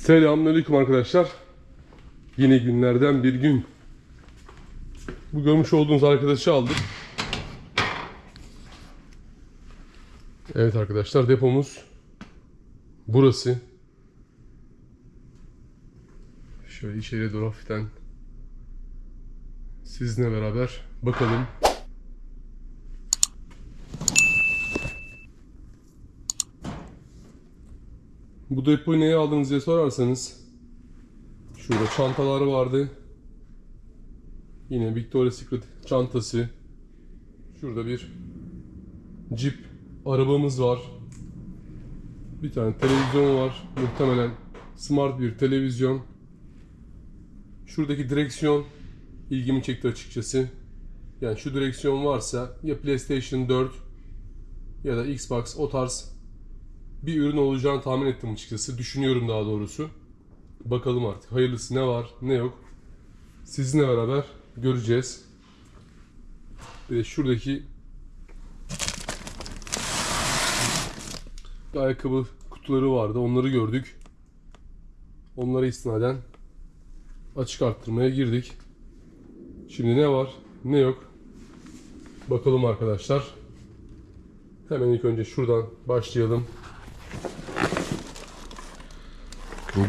Selamünaleyküm arkadaşlar. Yine günlerden bir gün. Bu görmüş olduğunuz arkadaşı aldık. Evet arkadaşlar depomuz burası. Şöyle içeriye doğru hafiften sizinle beraber bakalım. Bu depoyu neye aldınız diye sorarsanız şurada çantalar vardı. Yine Victoria's Secret çantası. Şurada bir Jeep arabamız var. Bir tane televizyon var. Muhtemelen smart bir televizyon. Şuradaki direksiyon ilgimi çekti açıkçası. Yani şu direksiyon varsa ya PlayStation 4 ya da Xbox o tarz bir ürün olacağını tahmin ettim açıkçası. Düşünüyorum daha doğrusu. Bakalım artık hayırlısı ne var ne yok. Sizinle beraber göreceğiz. Bir de şuradaki ayakkabı kutuları vardı. Onları gördük. Onlara istinaden açık arttırmaya girdik. Şimdi ne var ne yok. Bakalım arkadaşlar. Hemen ilk önce şuradan başlayalım.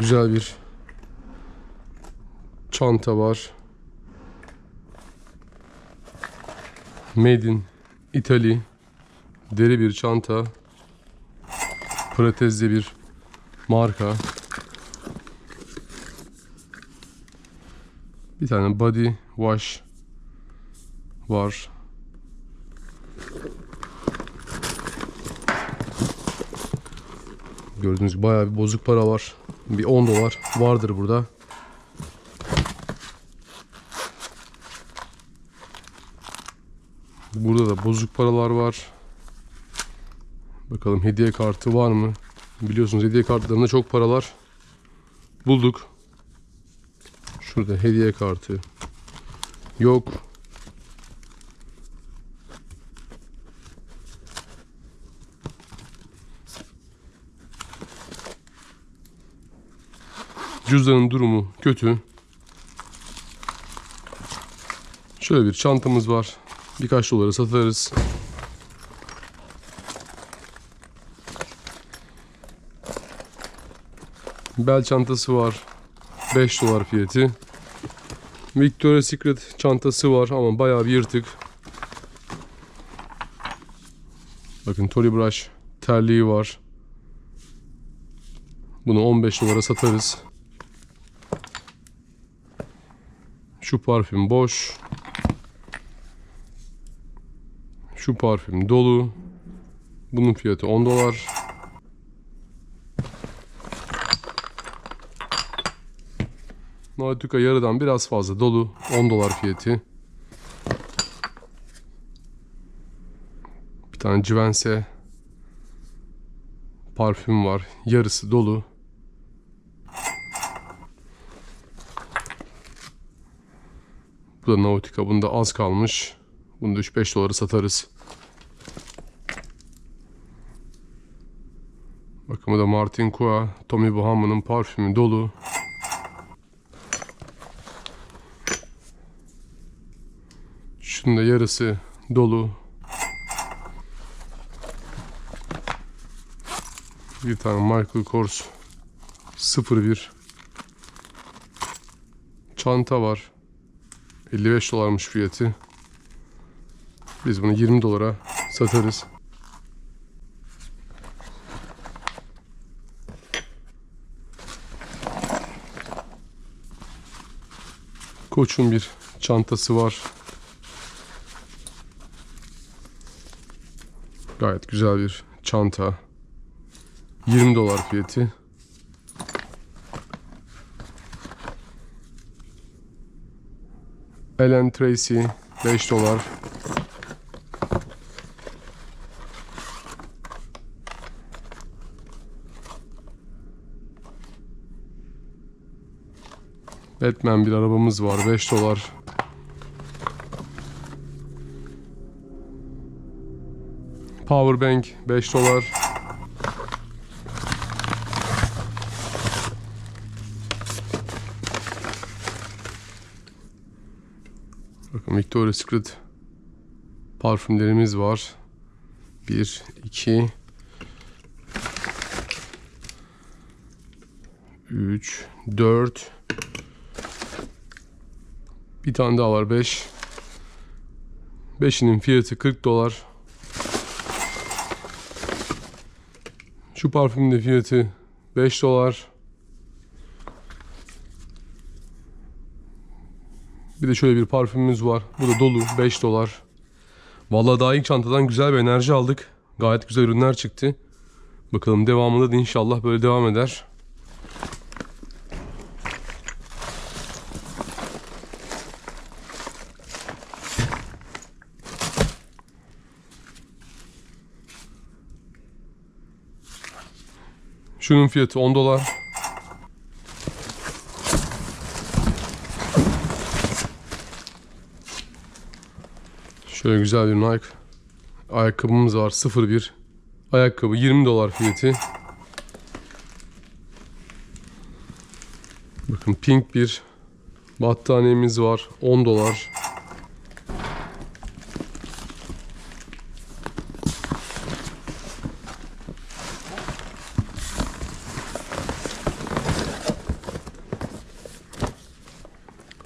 Güzel bir çanta var. Made in Italy deri bir çanta. Pratezli bir marka. Bir tane body wash var. Gördüğünüz gibi bayağı bir bozuk para var. Bir 10 dolar vardır burada. Burada da bozuk paralar var. Bakalım hediye kartı var mı? Biliyorsunuz hediye kartlarında çok paralar bulduk. Şurada hediye kartı yok. Cüzdanın durumu kötü. Şöyle bir çantamız var. Birkaç dolara satarız. Bel çantası var. 5 dolar fiyatı. Victoria's Secret çantası var ama bayağı bir yırtık. Bakın Tory Brush terliği var. Bunu 15 dolara satarız. Şu parfüm boş. Şu parfüm dolu. Bunun fiyatı 10 dolar. Nautica yarıdan biraz fazla dolu. 10 dolar fiyatı. Bir tane Givenchy parfüm var. Yarısı dolu. Bu da Nautica. Bunda az kalmış. Bunu da 3-5 dolara satarız. Bakın bu da Martin Kua, Tommy Bahama'nın parfümü dolu. Şunun da yarısı dolu. Bir tane Michael Kors 01 çanta var. 55 dolarmış fiyatı. Biz bunu 20 dolara satarız. Koç'un bir çantası var. Gayet güzel bir çanta. 20 dolar fiyatı. Ellen Tracy 5 dolar. Batman bir arabamız var 5 dolar. Powerbank 5 dolar. Bakın Victoria's Secret parfümlerimiz var. 1, 2, 3, 4, bir tane daha var 5. 5'inin fiyatı 40 dolar. Şu parfümün de fiyatı 5 dolar. Bir de şöyle bir parfümümüz var. Bu da dolu 5 dolar. Vallahi daha ilk çantadan güzel bir enerji aldık. Gayet güzel ürünler çıktı. Bakalım devamında da inşallah böyle devam eder. Şunun fiyatı 10 dolar. Şöyle güzel bir Nike ayakkabımız var 01. Ayakkabı 20 dolar fiyatı. Bakın pink bir battaniyemiz var 10 dolar.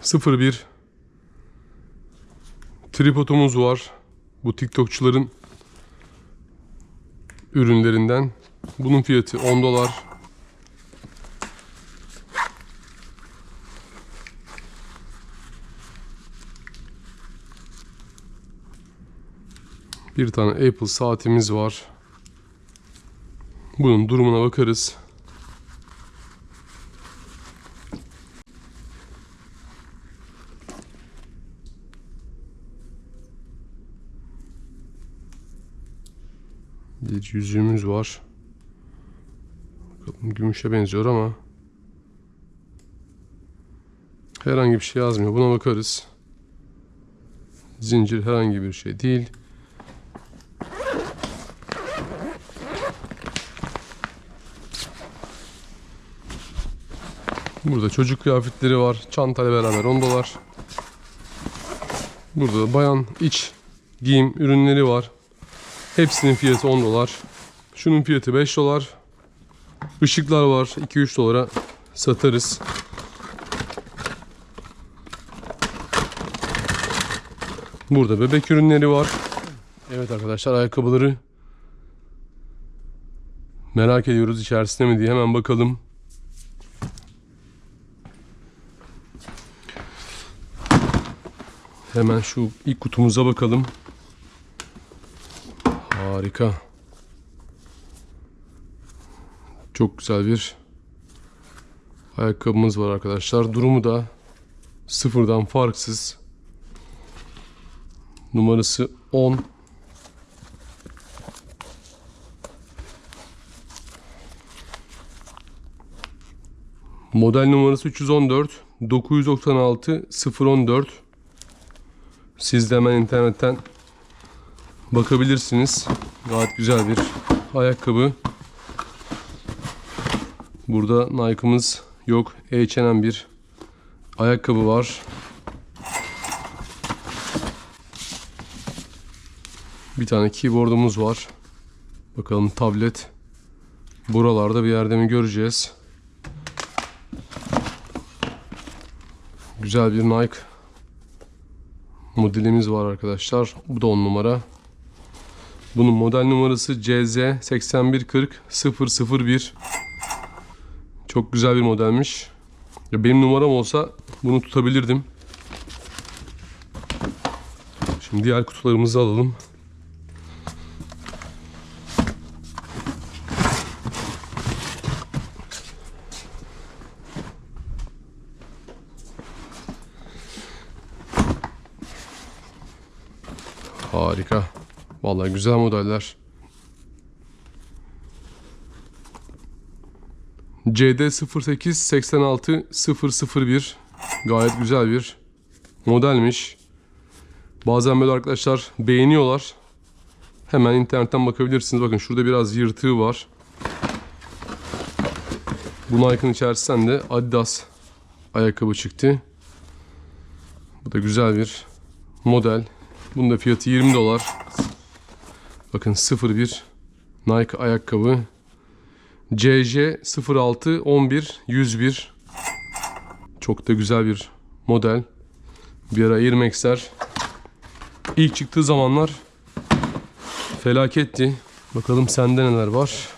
Sıfır bir tripodumuz var. Bu TikTokçuların ürünlerinden. Bunun fiyatı 10 dolar. Bir tane Apple saatimiz var. Bunun durumuna bakarız. Yüzüğümüz var. Bakalım gümüşe benziyor ama herhangi bir şey yazmıyor. Buna bakarız. Zincir herhangi bir şey değil. Burada çocuk kıyafetleri var. Çantayla beraber 10 dolar. Burada da bayan iç giyim ürünleri var. Hepsinin fiyatı 10 dolar. Şunun fiyatı 5 dolar. Işıklar var. 2-3 dolara satarız. Burada bebek ürünleri var. Evet arkadaşlar ayakkabıları merak ediyoruz içerisinde mi diye hemen bakalım. Hemen şu ilk kutumuza bakalım. Harika. Çok güzel bir ayakkabımız var arkadaşlar. Durumu da sıfırdan farksız. Numarası 10. Model numarası 314 996 014 Siz de hemen internetten bakabilirsiniz. Gayet güzel bir ayakkabı. Burada Nike'ımız yok. H&M bir ayakkabı var. Bir tane keyboardumuz var. Bakalım tablet buralarda bir yerde mi göreceğiz. Güzel bir Nike modelimiz var arkadaşlar. Bu da 10 numara. Bunun model numarası CZ 8140 001. Çok güzel bir modelmiş. Ya benim numaram olsa bunu tutabilirdim. Şimdi diğer kutularımızı alalım. Harika. Vallahi güzel modeller. CD 08 86 001 gayet güzel bir modelmiş. Bazen böyle arkadaşlar beğeniyorlar. Hemen internetten bakabilirsiniz. Bakın şurada biraz yırtığı var. Bu Nike'ın içerisinden de Adidas ayakkabı çıktı. Bu da güzel bir model. Bunun da fiyatı 20 dolar. Bakın 01 Nike ayakkabı. CJ 06 11 101. Çok da güzel bir model. Bir ara Air Max'ler. İlk çıktığı zamanlar felaketti. Bakalım sende neler var.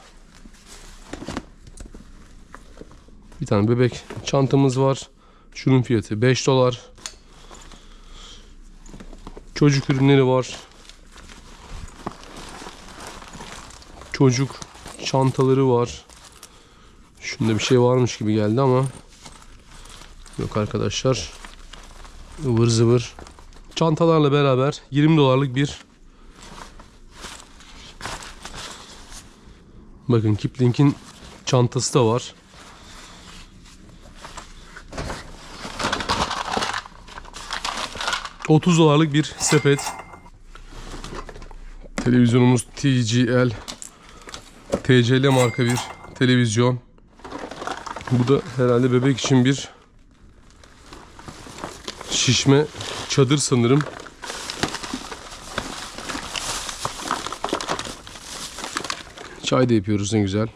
Bir tane bebek çantamız var. Şunun fiyatı 5 dolar. Çocuk ürünleri var. Çocuk çantaları var. Şunda bir şey varmış gibi geldi ama yok arkadaşlar. ıvır zıvır. Çantalarla beraber 20 dolarlık bir Bakın Kipling'in çantası da var. ...30 dolarlık bir sepet. Televizyonumuz TCL TCL marka bir televizyon. Bu da herhalde bebek için bir şişme çadır sanırım. Çay da yapıyoruz ne güzel.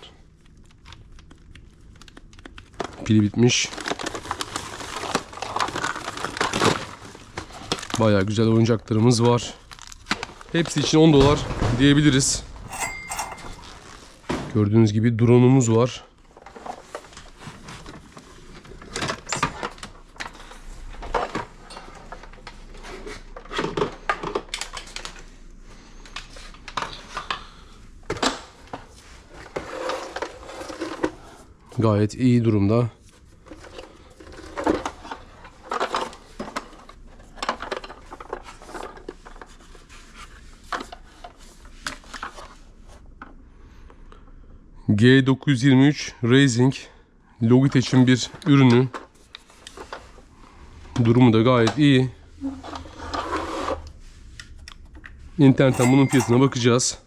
Pili bitmiş. Baya güzel oyuncaklarımız var. Hepsi için 10 dolar diyebiliriz. Gördüğünüz gibi drone'umuz var. Gayet iyi durumda. G923 Racing Logitech'in bir ürünü. Durumu da gayet iyi. İnternetten bunun fiyatına bakacağız.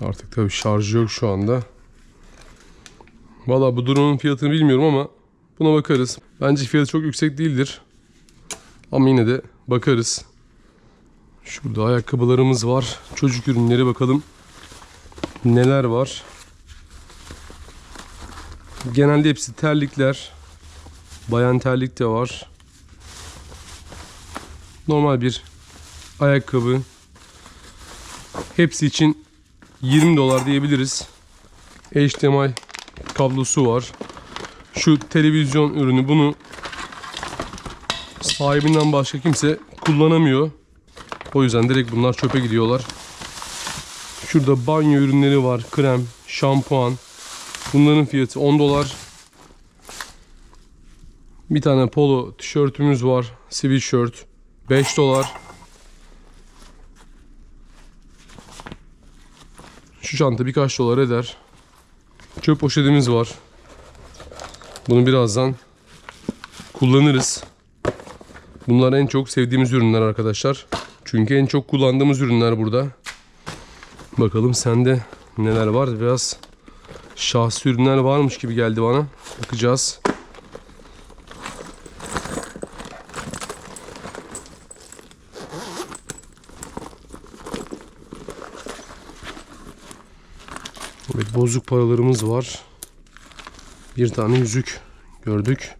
Artık tabii şarjı yok şu anda. Valla bu drone'un fiyatını bilmiyorum ama buna bakarız. Bence fiyatı çok yüksek değildir. Ama yine de bakarız. Şurada ayakkabılarımız var. Çocuk ürünleri bakalım. Neler var? Genelde hepsi terlikler. Bayan terlik de var. Normal bir ayakkabı. Hepsi için 20 dolar diyebiliriz. HDMI kablosu var. Şu televizyon ürünü bunu sahibinden başka kimse kullanamıyor. O yüzden direkt bunlar çöpe gidiyorlar. Şurada banyo ürünleri var. Krem, şampuan. Bunların fiyatı 10 dolar. Bir tane polo tişörtümüz var. Sweatshirt 5 dolar. Şu çanta birkaç dolar eder. Çöp poşetimiz var. Bunu birazdan kullanırız. Bunlar en çok sevdiğimiz ürünler arkadaşlar. Çünkü en çok kullandığımız ürünler burada. Bakalım sende neler var. Biraz şahsi ürünler varmış gibi geldi bana. Bakacağız. Evet bozuk paralarımız var. Bir tane yüzük gördük.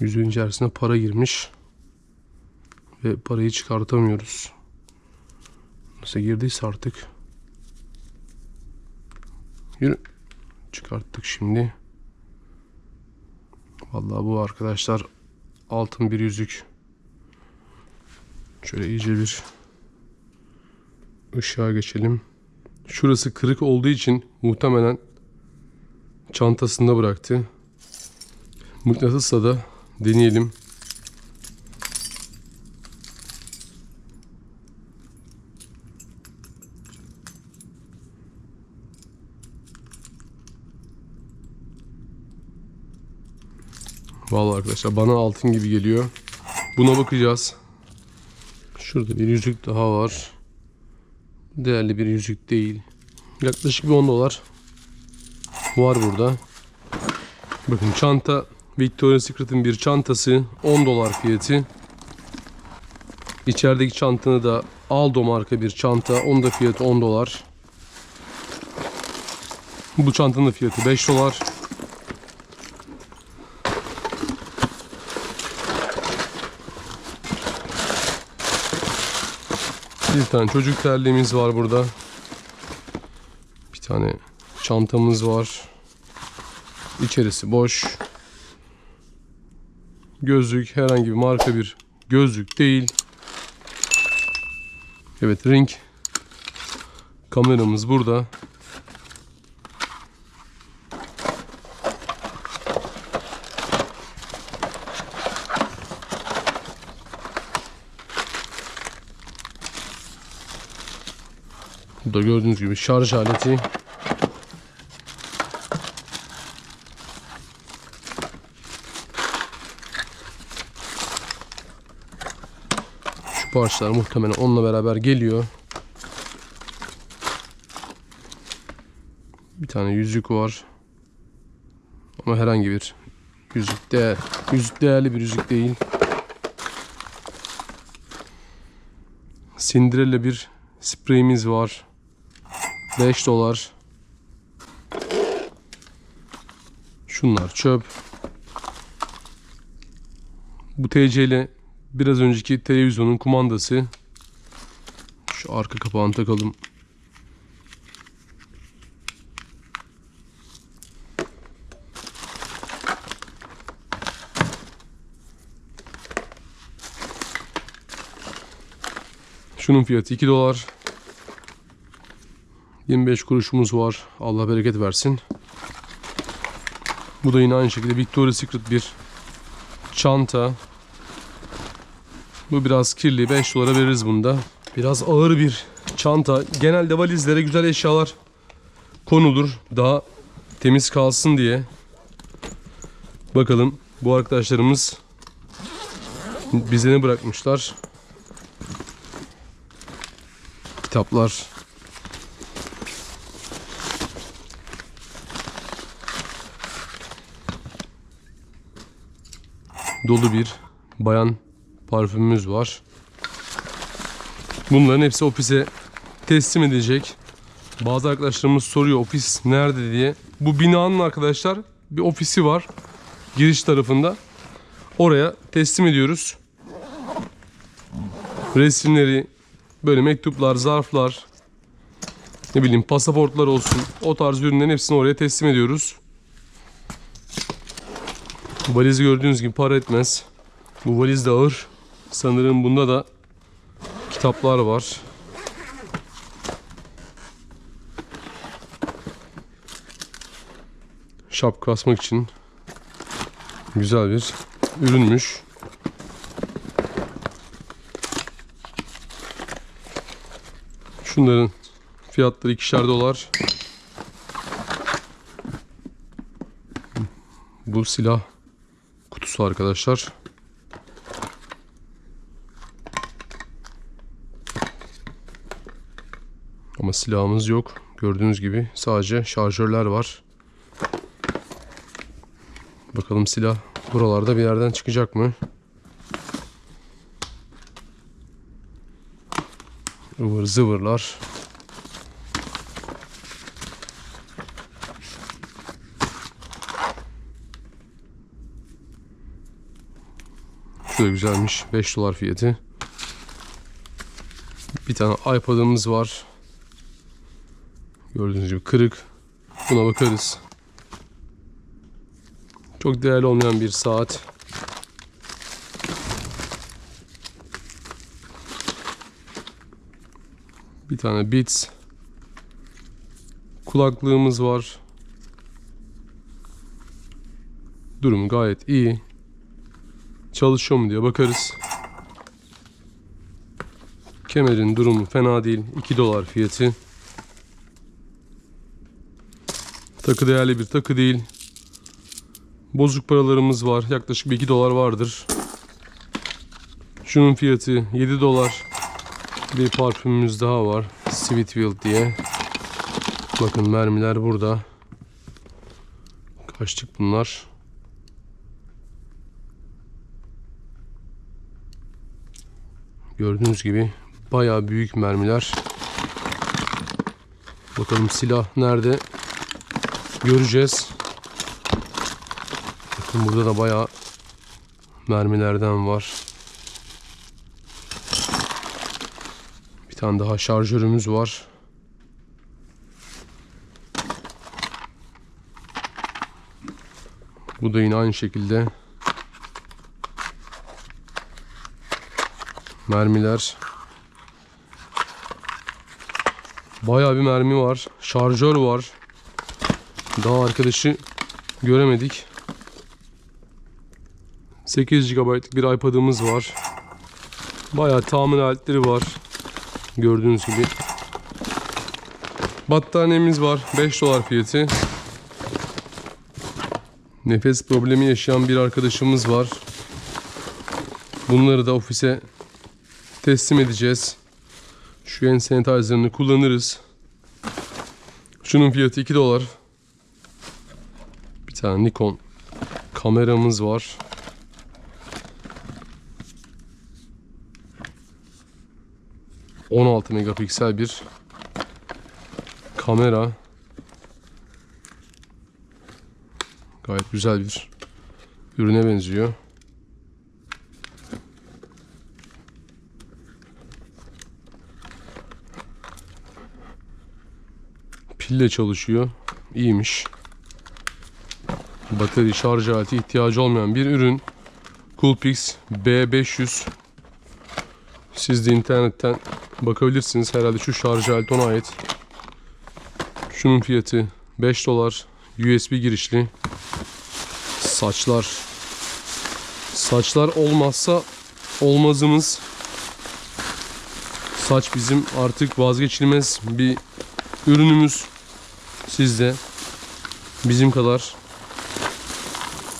Yüzüğün içerisine para girmiş. Ve parayı çıkartamıyoruz. Nasıl girdiyse artık. Yürü. Çıkarttık şimdi. Vallahi bu arkadaşlar altın bir yüzük. Şöyle iyice bir ışığa geçelim. Şurası kırık olduğu için muhtemelen çantasında bıraktı. Mıknatısla da deneyelim. Vallahi arkadaşlar bana altın gibi geliyor. Buna bakacağız. Şurada bir yüzük daha var. Değerli bir yüzük değil. Yaklaşık bir 10 dolar var burada. Bakın çanta Victoria's Secret'in bir çantası 10 dolar fiyatı. İçerideki çantanı da Aldo marka bir çanta. Onun da fiyatı 10 dolar. Bu çantanın da fiyatı 5 dolar. Tane çocuk terliğimiz var burada. Bir tane çantamız var. İçerisi boş. Gözlük herhangi bir marka bir gözlük değil. Evet ring kameramız burada. Bu da gördüğünüz gibi şarj aleti. Şu parçalar muhtemelen onunla beraber geliyor. Bir tane yüzük var. Ama herhangi bir yüzük değer, yüzük değerli bir yüzük değil. Cinderella bir spreyimiz var. 5 dolar. Şunlar çöp. Bu TC ile biraz önceki televizyonun kumandası. Şu arka kapağını takalım. Şunun fiyatı 2 dolar. 25 kuruşumuz var. Allah bereket versin. Bu da yine aynı şekilde Victoria's Secret bir çanta. Bu biraz kirli. 5 dolara veririz bunda. Biraz ağır bir çanta. Genelde valizlere güzel eşyalar konulur. Daha temiz kalsın diye. Bakalım bu arkadaşlarımız bize ne bırakmışlar? Kitaplar. Dolu bir bayan parfümümüz var. Bunların hepsi ofise teslim edecek. Bazı arkadaşlarımız soruyor ofis nerede diye. Bu binanın arkadaşlar bir ofisi var. Giriş tarafında. Oraya teslim ediyoruz. Resimleri, böyle mektuplar, zarflar, ne bileyim pasaportlar olsun. O tarz ürünlerin hepsini oraya teslim ediyoruz. Valiz gördüğünüz gibi para etmez. Bu valiz de ağır. Sanırım bunda da kitaplar var. Şapka asmak için güzel bir ürünmüş. Şunların fiyatları ikişer dolar. Bu silah kutusu arkadaşlar. Ama silahımız yok. Gördüğünüz gibi sadece şarjörler var. Bakalım silah buralarda bir yerden çıkacak mı? ıvır zıvırlar. Da güzelmiş. 5 dolar fiyatı. Bir tane iPad'ımız var. Gördüğünüz gibi kırık. Buna bakarız. Çok değerli olmayan bir saat. Bir tane Beats. Kulaklığımız var. Durum gayet iyi. Çalışıyor mu diye bakarız. Kemerin durumu fena değil. 2 dolar fiyatı. Takı değerli bir takı değil. Bozuk paralarımız var. Yaklaşık bir 2 dolar vardır. Şunun fiyatı 7 dolar. Bir parfümümüz daha var. Sweetfield diye. Bakın mermiler burada. Kaçtık bunlar? Gördüğünüz gibi bayağı büyük mermiler. Bakalım silah nerede? Göreceğiz. Bakın burada da bayağı mermilerden var. Bir tane daha şarjörümüz var. Bu da yine aynı şekilde mermiler. Bayağı bir mermi var. Şarjör var. Daha arkadaşı göremedik. 8 GB'lık bir iPad'ımız var. Bayağı tamir aletleri var. Gördüğünüz gibi. Battaniyemiz var. 5 dolar fiyatı. Nefes problemi yaşayan bir arkadaşımız var. Bunları da ofise teslim edeceğiz. Şu en sanitizer'ını kullanırız. Şunun fiyatı 2 dolar. Bir tane Nikon kameramız var. ...16 megapiksel bir kamera. Gayet güzel bir ürüne benziyor. Pille çalışıyor. İyiymiş. Batarya şarj aleti ihtiyacı olmayan bir ürün. Coolpix B500. Siz de internetten bakabilirsiniz. Herhalde şu şarj aleti ona ait. Şunun fiyatı 5 dolar. USB girişli. Saçlar. Saçlar olmazsa olmazımız. Saç bizim artık vazgeçilmez bir ürünümüz. Siz de bizim kadar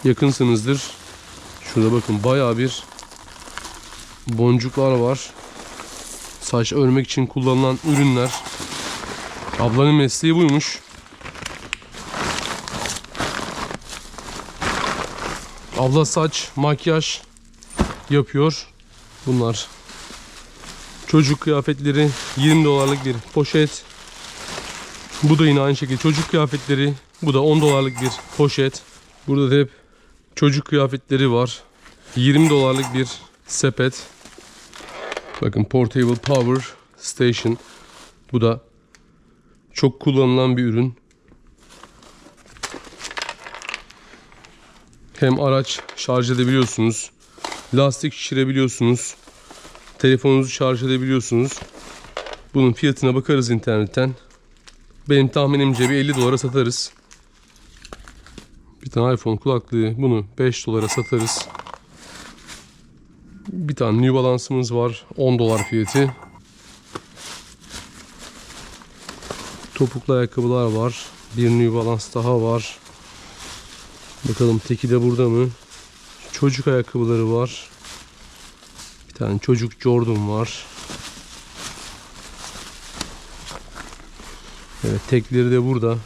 yakınsınızdır. Şurada bakın bayağı bir boncuklar var. Saç örmek için kullanılan ürünler. Ablanın mesleği buymuş. Abla saç, makyaj yapıyor. Bunlar çocuk kıyafetleri 20 dolarlık bir poşet. Bu da yine aynı şekilde çocuk kıyafetleri. Bu da 10 dolarlık bir poşet. Burada da hep çocuk kıyafetleri var. 20 dolarlık bir sepet. Bakın Portable Power Station. Bu da çok kullanılan bir ürün. Hem araç şarj edebiliyorsunuz. Lastik şişirebiliyorsunuz. Telefonunuzu şarj edebiliyorsunuz. Bunun fiyatına bakarız internetten. Benim tahminimce bir 50 dolara satarız. Bir tane iPhone kulaklığı bunu 5 dolara satarız. Bir tane New Balance'ımız var. 10 dolar fiyatı. Topuklu ayakkabılar var. Bir New Balance daha var. Bakalım teki de burada mı? Çocuk ayakkabıları var. Bir tane çocuk Jordan var. Evet tekleri de burada.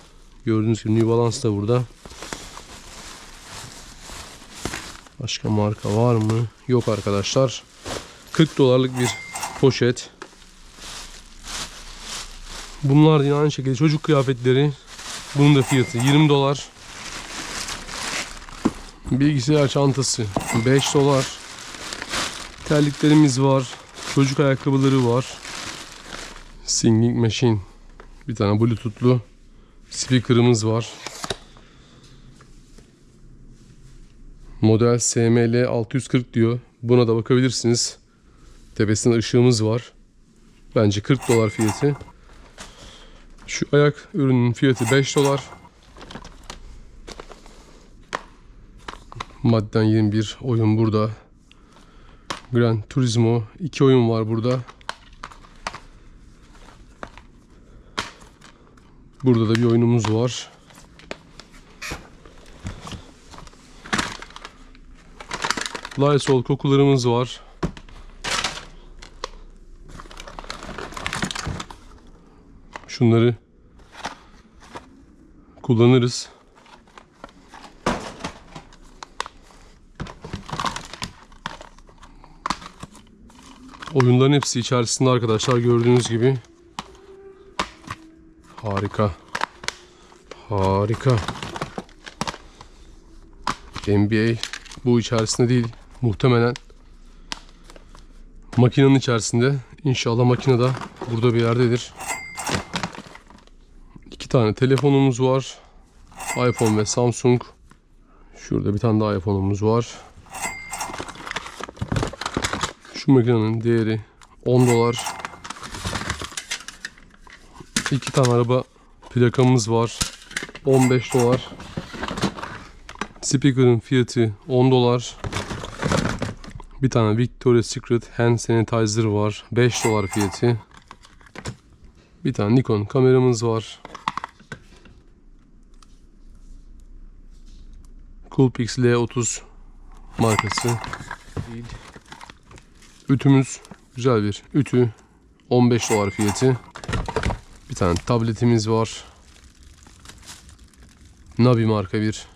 Gördüğünüz gibi New Balance da burada. Başka marka var mı? Yok arkadaşlar. 40 dolarlık bir poşet. Bunlar yine aynı şekilde çocuk kıyafetleri. Bunun da fiyatı 20 dolar. Bilgisayar çantası 5 dolar. Terliklerimiz var. Çocuk ayakkabıları var. Singing machine. Bir tane bluetoothlu speaker'ımız var. Model SML 640 diyor. Buna da bakabilirsiniz. Tepesinde ışığımız var. Bence 40 dolar fiyatı. Şu ayak ürünün fiyatı 5 dolar. Madden 21 oyun burada. Gran Turismo 2 oyun var burada. Burada da bir oyunumuz var. Lysol kokularımız var. Şunları kullanırız. Oyunların hepsi içerisinde arkadaşlar gördüğünüz gibi. Harika. Harika. NBA bu içerisinde değil. Muhtemelen makinenin içerisinde. İnşallah makine de burada bir yerdedir. İki tane telefonumuz var. iPhone ve Samsung. Şurada bir tane daha iPhone'umuz var. Şu makinenin değeri 10 dolar. İki tane araba plakamız var. 15 dolar. Speaker'ın fiyatı 10 dolar. Bir tane Victoria's Secret hand sanitizer var. 5 dolar fiyatı. Bir tane Nikon kameramız var. Coolpix L30 markası. Ütümüz güzel bir ütü. 15 dolar fiyatı. Bir tane tabletimiz var. Nabi marka bir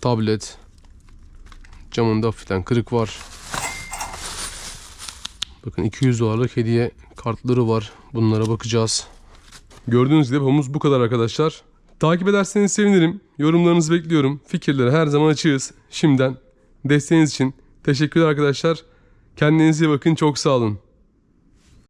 tablet. Camında hafiften kırık var. Bakın 200 dolarlık hediye kartları var. Bunlara bakacağız. Gördüğünüz gibi depomuz bu kadar arkadaşlar. Takip ederseniz sevinirim. Yorumlarınızı bekliyorum. Fikirleri her zaman açığız. Şimdiden desteğiniz için teşekkürler arkadaşlar. Kendinize iyi bakın. Çok sağ olun.